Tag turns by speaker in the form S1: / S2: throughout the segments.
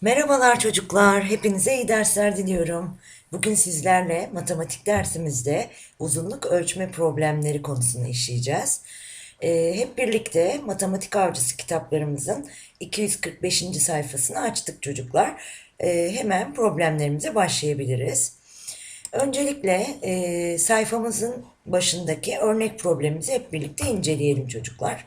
S1: Merhabalar çocuklar, hepinize iyi dersler diliyorum. Bugün sizlerle matematik dersimizde uzunluk ölçme problemleri konusunu işleyeceğiz. Ee, hep birlikte Matematik Avcısı kitaplarımızın 245. sayfasını açtık çocuklar. Ee, hemen problemlerimize başlayabiliriz. Öncelikle e, sayfamızın başındaki örnek problemimizi hep birlikte inceleyelim çocuklar.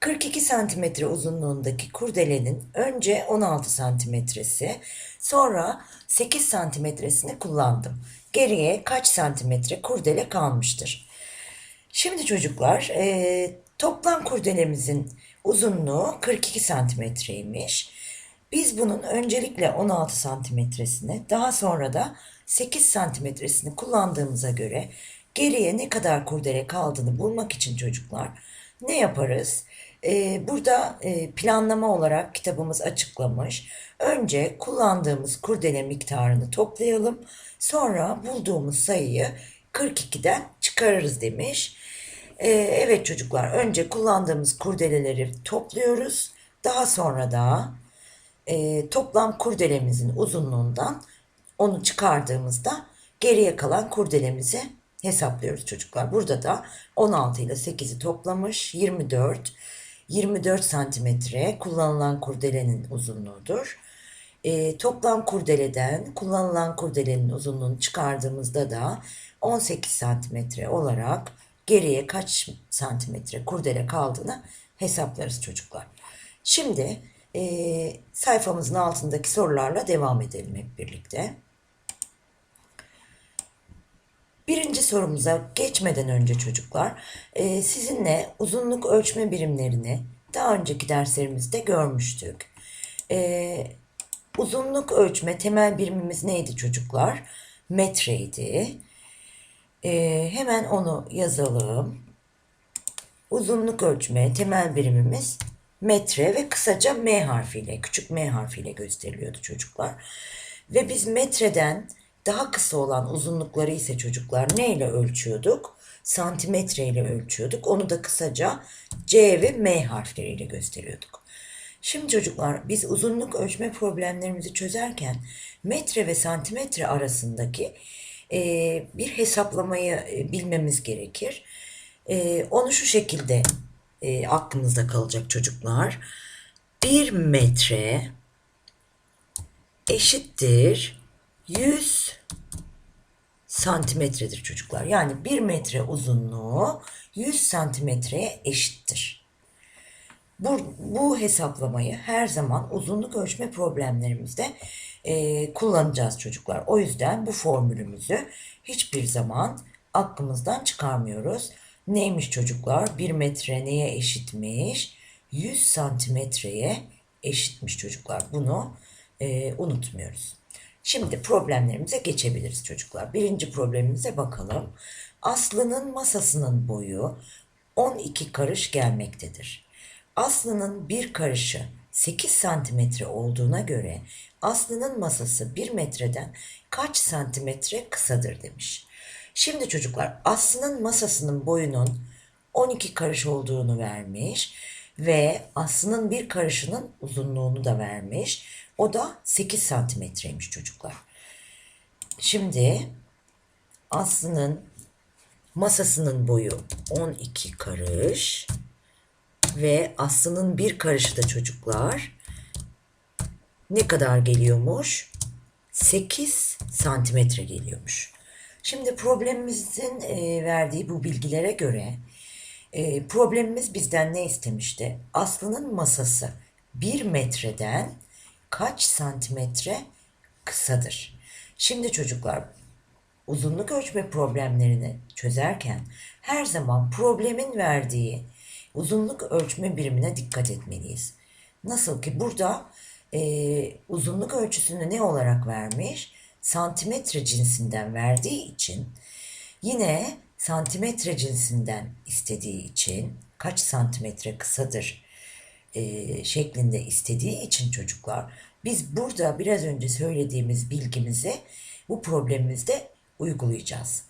S1: 42 santimetre uzunluğundaki kurdelenin önce 16 santimetresi, sonra 8 santimetresini kullandım. Geriye kaç santimetre kurdele kalmıştır? Şimdi çocuklar, e, toplam kurdelemizin uzunluğu 42 santimetreymiş. Biz bunun öncelikle 16 santimetresini, daha sonra da 8 santimetresini kullandığımıza göre geriye ne kadar kurdele kaldığını bulmak için çocuklar ne yaparız? Ee, burada e, planlama olarak kitabımız açıklamış. Önce kullandığımız kurdele miktarını toplayalım. Sonra bulduğumuz sayıyı 42'den çıkarırız demiş. Ee, evet çocuklar önce kullandığımız kurdeleleri topluyoruz. Daha sonra da e, toplam kurdelemizin uzunluğundan onu çıkardığımızda geriye kalan kurdelemizi hesaplıyoruz çocuklar. Burada da 16 ile 8'i toplamış 24. 24 santimetre kullanılan kurdelenin uzunluğudur. E, toplam kurdeleden kullanılan kurdelenin uzunluğunu çıkardığımızda da 18 santimetre olarak geriye kaç santimetre kurdele kaldığını hesaplarız çocuklar. Şimdi e, sayfamızın altındaki sorularla devam edelim hep birlikte. Birinci sorumuza geçmeden önce çocuklar, e, sizinle uzunluk ölçme birimlerini daha önceki derslerimizde görmüştük. E, uzunluk ölçme temel birimimiz neydi çocuklar? Metreydi. E, hemen onu yazalım. Uzunluk ölçme temel birimimiz metre ve kısaca M harfiyle, küçük M harfiyle gösteriliyordu çocuklar. Ve biz metreden daha kısa olan uzunlukları ise çocuklar neyle ölçüyorduk? Santimetre ile ölçüyorduk. Onu da kısaca C ve M harfleriyle gösteriyorduk. Şimdi çocuklar biz uzunluk ölçme problemlerimizi çözerken metre ve santimetre arasındaki e, bir hesaplamayı e, bilmemiz gerekir. E, onu şu şekilde e, aklınızda kalacak çocuklar. Bir metre eşittir 100 santimetredir çocuklar. Yani 1 metre uzunluğu 100 santimetreye eşittir. Bu, bu hesaplamayı her zaman uzunluk ölçme problemlerimizde e, kullanacağız çocuklar. O yüzden bu formülümüzü hiçbir zaman aklımızdan çıkarmıyoruz. Neymiş çocuklar? 1 metre neye eşitmiş? 100 santimetreye eşitmiş çocuklar. Bunu e, unutmuyoruz. Şimdi problemlerimize geçebiliriz çocuklar. Birinci problemimize bakalım. Aslı'nın masasının boyu 12 karış gelmektedir. Aslı'nın bir karışı 8 santimetre olduğuna göre Aslı'nın masası 1 metreden kaç santimetre kısadır demiş. Şimdi çocuklar Aslı'nın masasının boyunun 12 karış olduğunu vermiş ve Aslı'nın bir karışının uzunluğunu da vermiş. O da 8 santimetreymiş çocuklar. Şimdi Aslı'nın masasının boyu 12 karış ve Aslı'nın bir karışı da çocuklar ne kadar geliyormuş? 8 santimetre geliyormuş. Şimdi problemimizin e, verdiği bu bilgilere göre e, problemimiz bizden ne istemişti? Aslı'nın masası 1 metreden kaç santimetre kısadır? Şimdi çocuklar uzunluk ölçme problemlerini çözerken her zaman problemin verdiği uzunluk ölçme birimine dikkat etmeliyiz. Nasıl ki burada e, uzunluk ölçüsünü ne olarak vermiş? Santimetre cinsinden verdiği için yine santimetre cinsinden istediği için kaç santimetre kısadır e, şeklinde istediği için çocuklar biz burada biraz önce söylediğimiz bilgimizi bu problemimizde uygulayacağız.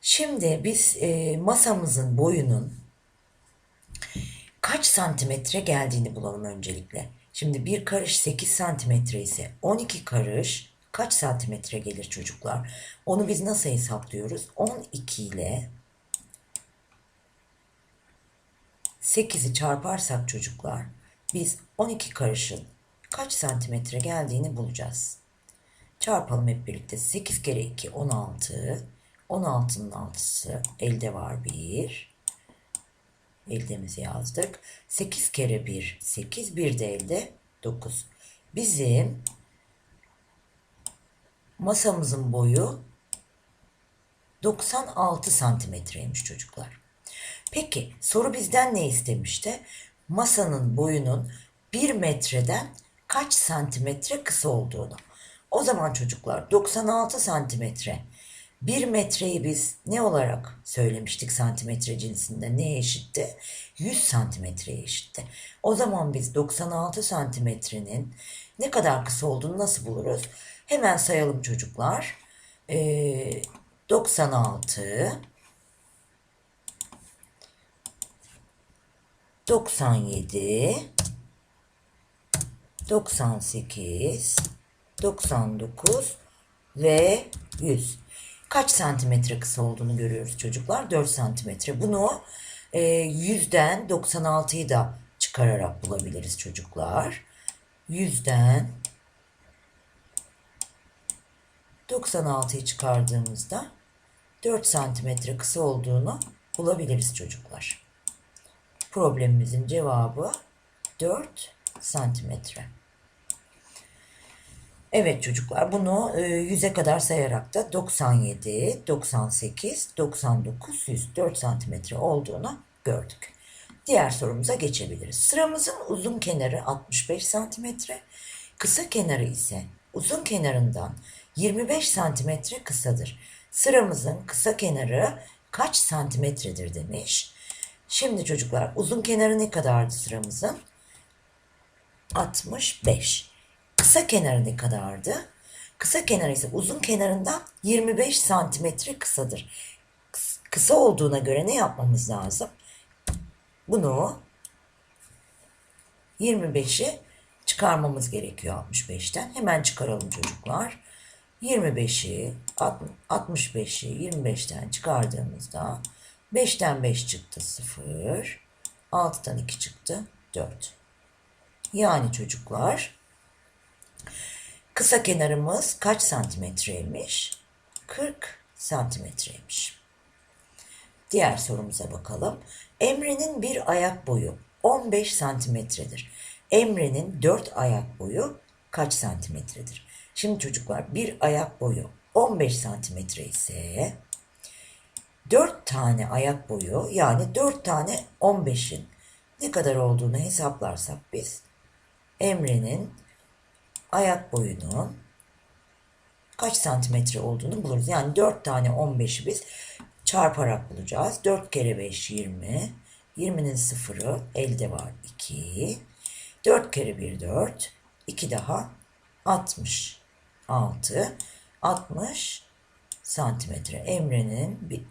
S1: Şimdi biz e, masamızın boyunun kaç santimetre geldiğini bulalım öncelikle. Şimdi bir karış 8 santimetre ise 12 karış kaç santimetre gelir çocuklar? Onu biz nasıl hesaplıyoruz? 12 ile 8'i çarparsak çocuklar biz 12 karışın kaç santimetre geldiğini bulacağız. Çarpalım hep birlikte. 8 kere 2 16. 16'nın 6'sı elde var 1. Eldemizi yazdık. 8 kere 1 8. 1 de elde 9. Bizim masamızın boyu 96 santimetreymiş çocuklar. Peki soru bizden ne istemişti? Masanın boyunun 1 metreden kaç santimetre kısa olduğunu. O zaman çocuklar 96 santimetre. 1 metreyi biz ne olarak söylemiştik santimetre cinsinde? Neye eşitti? 100 santimetreye eşitti. O zaman biz 96 santimetrenin ne kadar kısa olduğunu nasıl buluruz? Hemen sayalım çocuklar. Ee, 96 97 98 99 ve 100. Kaç santimetre kısa olduğunu görüyoruz çocuklar? 4 santimetre. Bunu e, 100'den 96'yı da çıkararak bulabiliriz çocuklar. 100'den 96'yı çıkardığımızda 4 santimetre kısa olduğunu bulabiliriz çocuklar. Problemimizin cevabı 4 santimetre. Evet çocuklar bunu 100'e kadar sayarak da 97, 98, 99, 100, 4 santimetre olduğunu gördük. Diğer sorumuza geçebiliriz. Sıramızın uzun kenarı 65 santimetre, kısa kenarı ise uzun kenarından 25 santimetre kısadır. Sıramızın kısa kenarı kaç santimetredir demiş. Şimdi çocuklar uzun kenarı ne kadardı sıramızın? 65. Kısa kenarı ne kadardı? Kısa kenarı ise uzun kenarından 25 santimetre kısadır. Kısa olduğuna göre ne yapmamız lazım? Bunu 25'i çıkarmamız gerekiyor 65'ten. Hemen çıkaralım çocuklar. 25'i 65'i 25'ten çıkardığımızda 5'ten 5 çıktı 0. 6'dan 2 çıktı 4. Yani çocuklar kısa kenarımız kaç santimetreymiş? 40 santimetreymiş. Diğer sorumuza bakalım. Emre'nin bir ayak boyu 15 santimetredir. Emre'nin 4 ayak boyu kaç santimetredir? Şimdi çocuklar bir ayak boyu 15 santimetre ise 4 tane ayak boyu yani 4 tane 15'in ne kadar olduğunu hesaplarsak biz Emre'nin ayak boyunun kaç santimetre olduğunu buluruz. Yani 4 tane 15'i biz çarparak bulacağız. 4 kere 5 20. 20'nin sıfırı elde var 2. 4 kere 1 4. 2 daha 60. 6. 60 santimetre. Emre'nin bir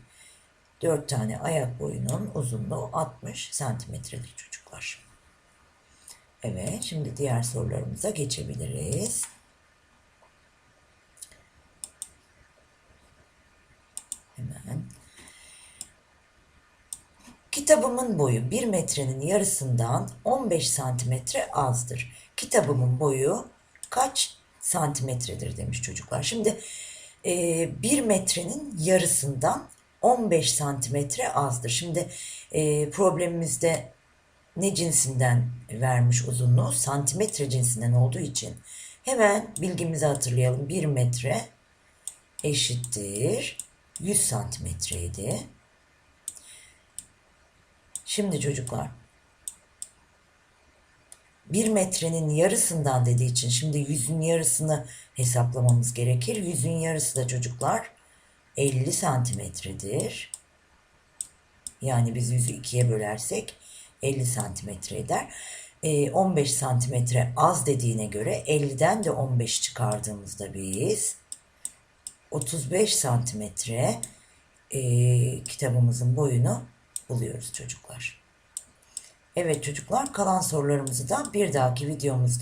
S1: 4 tane ayak boyunun uzunluğu 60 santimetredir çocuklar. Evet, şimdi diğer sorularımıza geçebiliriz. Hemen. Kitabımın boyu 1 metrenin yarısından 15 santimetre azdır. Kitabımın boyu kaç santimetredir demiş çocuklar. Şimdi e, 1 metrenin yarısından 15 santimetre azdır. Şimdi e, problemimizde ne cinsinden vermiş uzunluğu? Santimetre cinsinden olduğu için hemen bilgimizi hatırlayalım. 1 metre eşittir 100 santimetreydi. Şimdi çocuklar 1 metrenin yarısından dediği için şimdi yüzün yarısını hesaplamamız gerekir. Yüzün yarısı da çocuklar 50 santimetredir. Yani biz yüzü ikiye bölersek 50 santimetre eder. E, 15 santimetre az dediğine göre 50'den de 15 çıkardığımızda biz 35 santimetre e, kitabımızın boyunu buluyoruz çocuklar. Evet çocuklar kalan sorularımızı da bir dahaki videomuzda